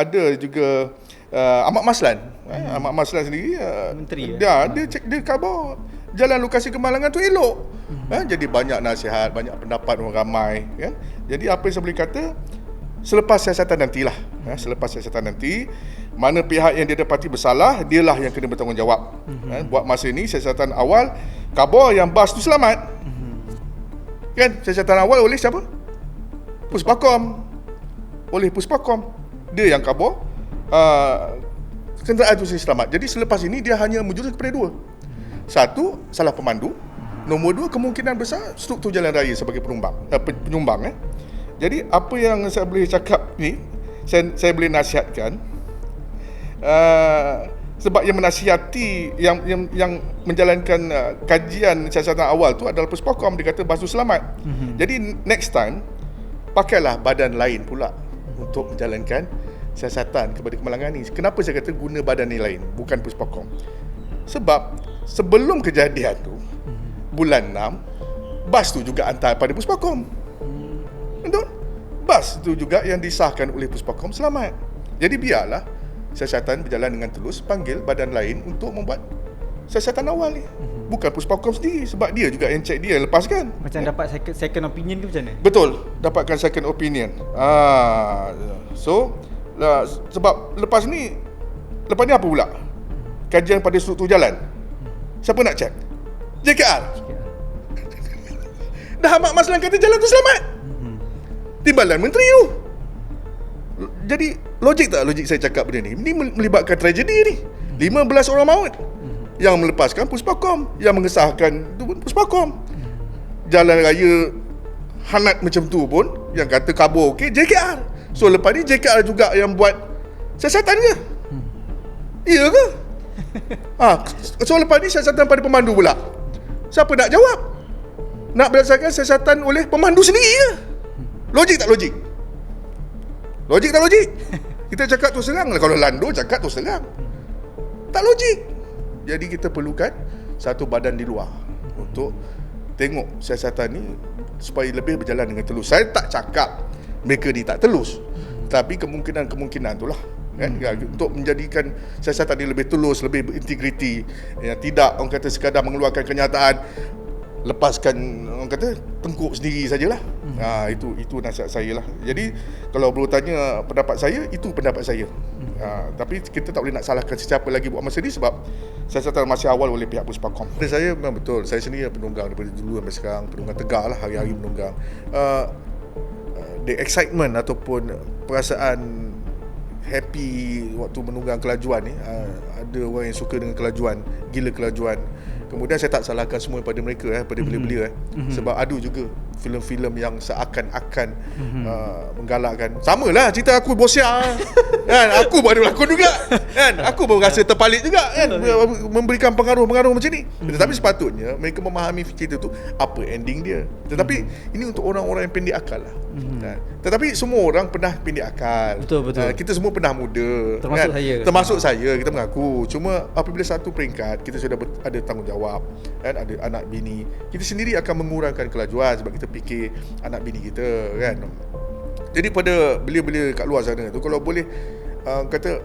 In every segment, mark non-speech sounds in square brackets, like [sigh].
ada juga uh, Ahmad Maslan. Hmm. Eh, Ahmad Maslan sendiri uh, Menteri, eh? dia, dia cek dia khabar jalan lokasi kemalangan tu elok. Hmm. Eh, jadi banyak nasihat, banyak pendapat orang ramai kan. Jadi apa yang saya boleh kata selepas siasatan nantilah. Eh, selepas siasatan nanti mana pihak yang didapati bersalah dialah yang kena bertanggungjawab. Hmm. Eh, buat masa ini siasatan awal khabar yang bas tu selamat. Hmm. Kan siasatan awal oleh siapa? Puspakom. Oleh Puspakom. Dia yang khabar uh, kenderaan itu selamat. Jadi selepas ini dia hanya menjurus kepada dua. Satu, salah pemandu. Nombor dua, kemungkinan besar struktur jalan raya sebagai penumbang, uh, penyumbang. Eh. Jadi apa yang saya boleh cakap ni, saya, saya boleh nasihatkan uh, sebab yang menasihati yang yang, yang menjalankan uh, kajian siasatan awal tu adalah Puspakom dia kata basuh selamat. Mm-hmm. Jadi next time pakailah badan lain pula untuk menjalankan siasatan kepada kemalangan ni. Kenapa saya kata guna badan ni lain bukan Puspakom? Sebab sebelum kejadian tu bulan 6 bas tu juga hantar pada Puspakom. Betul? Bas tu juga yang disahkan oleh Puspakom selamat. Jadi biarlah siasatan berjalan dengan tulus panggil badan lain untuk membuat siasatan awal ni. Bukan Puspakom sendiri sebab dia juga yang cek dia lepaskan. Macam ya? dapat second, second opinion ke macam mana? Betul, dapatkan second opinion. Ah, so lah, sebab lepas ni lepas ni apa pula? Kajian pada struktur jalan. Siapa nak cek? JKR. Dah Ahmad Maslan kata jalan tu selamat. Timbalan menteri tu. Jadi logik tak logik saya cakap benda ni? Ini melibatkan tragedi ni. 15 orang maut. Yang melepaskan Puspakom, yang mengesahkan tu pun Puspakom. Jalan raya hanat macam tu pun yang kata kabur okey JKR. So lepas ni JKR juga yang buat siasatan ke? Iya ke? [laughs] ha, so lepas ni siasatan pada pemandu pula. Siapa nak jawab? Nak berdasarkan siasatan oleh pemandu sendiri ke? Logik tak logik? Logik tak logik? [laughs] Kita cakap tu serang lah. Kalau Lando cakap tu serang. Tak logik. Jadi kita perlukan satu badan di luar untuk tengok siasatan ni supaya lebih berjalan dengan telus. Saya tak cakap mereka ni tak telus. Tapi kemungkinan-kemungkinan tu lah kan ya, untuk menjadikan siasatan ini lebih tulus lebih berintegriti ya, tidak orang kata sekadar mengeluarkan kenyataan lepaskan orang kata tengkuk sendiri sajalah. Hmm. Ha itu itu nasihat saya lah. Jadi kalau perlu tanya pendapat saya itu pendapat saya. Hmm. Ha tapi kita tak boleh nak salahkan sesiapa lagi buat masa ni sebab siasatan masih awal oleh pihak Puspakom. Saya memang betul. Saya sendiri penunggang daripada dulu sampai sekarang penunggang tegak lah hari-hari penunggang. Uh, the excitement ataupun perasaan happy waktu menunggang kelajuan ni uh, ada orang yang suka dengan kelajuan gila kelajuan. Kemudian saya tak salahkan semua pada mereka eh pada belia-belia eh. Mm-hmm. sebab ada juga filem-filem yang seakan-akan mm-hmm. uh, menggalakkan. Samalah cerita aku bosia kan? Aku ada berlakon juga kan? Aku pun rasa terpalit juga kan? Memberikan pengaruh-pengaruh macam ni. Mm-hmm. tetapi sepatutnya mereka memahami cerita tu apa ending dia. Tetapi mm-hmm. ini untuk orang-orang yang pendek akal lah mm-hmm. tetapi semua orang pernah pendek akal. Betul betul. Uh, kita semua pernah muda termasuk kan? saya. Termasuk saya kita mengaku. Cuma apabila satu peringkat kita sudah ada tanggungjawab kan? Ada anak bini kita sendiri akan mengurangkan kelajuan sebab kita fikir anak bini kita kan? Jadi pada belia-belia kat luar sana tu kalau boleh uh, kata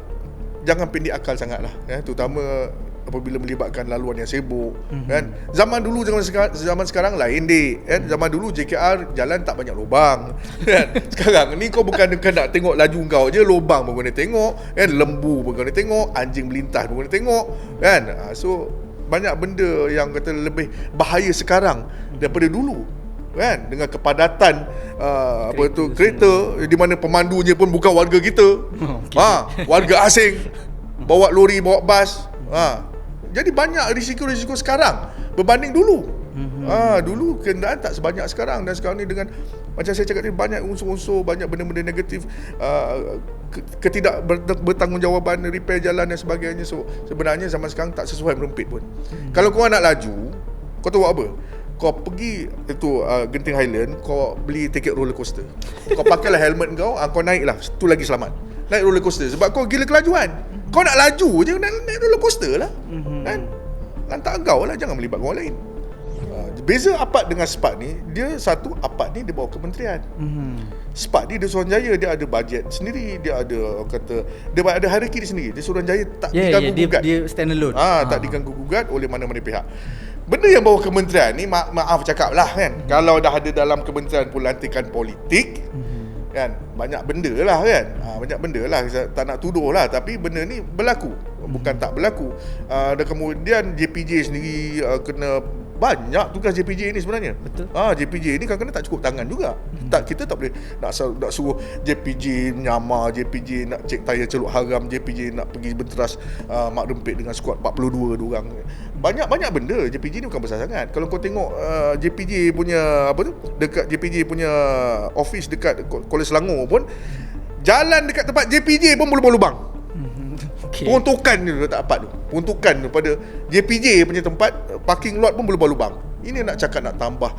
jangan pendek akal sangatlah ya? Terutama apabila melibatkan laluan yang sibuk mm-hmm. kan? Zaman dulu zaman sekarang zaman sekarang lain dek kan? Zaman dulu JKR jalan tak banyak lubang [laughs] kan? Sekarang ni kau bukan bukan nak tengok laju kau je lubang pun kena tengok kan? Lembu pun kena tengok anjing melintas pun kena tengok kan? Ah, so banyak benda yang kata lebih bahaya sekarang daripada dulu kan? Dengan kepadatan uh, apa tu kereta di mana pemandunya pun bukan warga kita. Okay. [laughs] ha warga asing. [laughs] Bawa lori bawa bas. Ha jadi banyak risiko-risiko sekarang berbanding dulu. Mm-hmm. ha dulu kenderaan tak sebanyak sekarang dan sekarang ni dengan macam saya cakap ni banyak unsur-unsur banyak benda-benda negatif uh, ketidak bertanggungjawaban repair jalan dan sebagainya. So sebenarnya zaman sekarang tak sesuai merumpit pun. Mm-hmm. kalau kau nak laju kau tahu apa? Kau pergi itu uh, Genting Highland kau beli tiket roller coaster. Kau pakailah helmet kau uh, kau naiklah. Tu lagi selamat. Naik roller coaster. Sebab kau gila kelajuan. Kau nak laju je naik, naik roller coaster lah. Mm-hmm. Kan lantak kau lah jangan melibatkan orang lain uh, Beza APAD dengan SPAT ni, dia satu APAD ni dia bawa kementerian. Mhm. SPAT ni dia Suruhanjaya dia ada bajet sendiri, dia ada orang kata dia ada hierarki dia sendiri. Dia Suruhanjaya tak Ya, diganggu ya, dia, gugat. dia stand alone. Ah, tak diganggu gugat oleh mana-mana pihak. Benda yang bawa kementerian ni ma- maaf cakap lah kan. Hmm. Kalau dah ada dalam kementerian pun lantikan politik, Mhm. kan banyak benda lah kan ha, banyak benda lah tak nak tuduh lah tapi benda ni berlaku bukan tak berlaku uh, dan kemudian JPJ sendiri uh, kena banyak tugas JPJ ni sebenarnya Betul. Ah JPJ ni kadang-kadang tak cukup tangan juga. Tak kita tak boleh nak suruh, nak suruh JPJ menyamar, JPJ nak cek tayar celup haram, JPJ nak pergi benteras uh, mak rempit dengan skuad 42 dua orang. Banyak-banyak benda JPJ ni bukan besar sangat. Kalau kau tengok uh, JPJ punya apa tu? Dekat JPJ punya office dekat Kuala Selangor pun jalan dekat tempat JPJ pun berlubang-lubang. Okey. Peruntukan ni letak apa tu? Peruntukan tu pada JPJ punya tempat eh, parking lot pun berlubang-lubang. Ini nak cakap nak tambah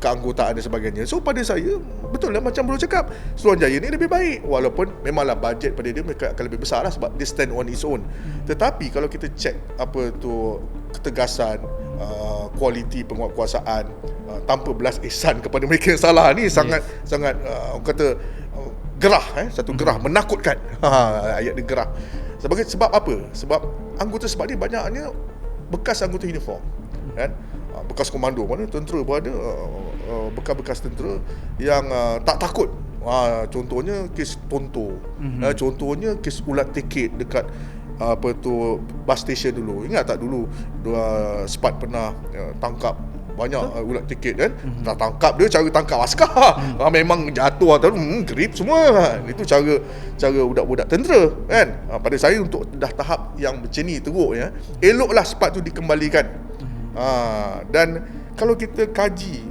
keanggotaan dan sebagainya. So pada saya betul lah macam Bro cakap Suruhanjaya ni lebih baik walaupun memanglah bajet pada dia mereka akan lebih besar lah sebab dia stand on its own. Tetapi kalau kita check apa tu ketegasan uh, kualiti penguatkuasaan uh, tanpa belas ihsan kepada mereka yang salah ni sangat sangat uh, kata uh, gerah eh satu gerah menakutkan. [laughs] Ha ayat dia gerah. Sebagai sebab apa? Sebab anggota sebab dia banyaknya bekas anggota uniform kan Ah, bekas komando mana tentera pun ada ah, ah, bekas-bekas tentera yang uh, tak takut contohnya kes Tonto mm-hmm. contohnya kes ulat tiket dekat apa tu bus station dulu ingat tak dulu dua spat pernah uh, tangkap banyak uh, ulat tiket kan mm-hmm. tak tangkap dia cara tangkap askar mm-hmm. memang jatuh atau hmm, grip semua itu cara cara budak-budak tentera kan uh, pada saya untuk dah tahap yang macam ni teruk ya eloklah spat tu dikembalikan Ha, dan kalau kita kaji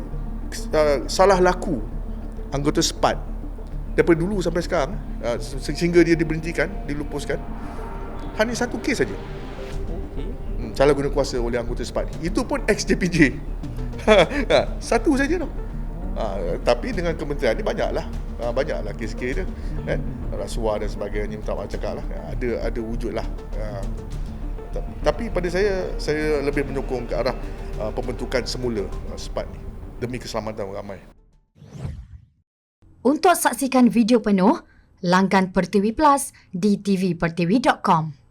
uh, salah laku anggota SPAT daripada dulu sampai sekarang uh, sehingga dia diberhentikan, dilupuskan hanya satu kes saja. Hmm, salah guna kuasa oleh anggota SPAT. Itu pun ex-JPJ. ha, [laughs] satu saja tau. Ha, tapi dengan kementerian ni banyaklah. Ha, banyaklah kes-kes dia. Kan? Rasuah dan sebagainya. Tak maaf cakap lah. Ha, ada, ada wujud lah. Ha, ta- tapi pada saya, saya lebih menyokong ke arah uh, pembentukan semula uh, SPAT ni. Demi keselamatan ramai. Untuk saksikan video penuh, langgan Pertiwi Plus di tvpertiwi.com.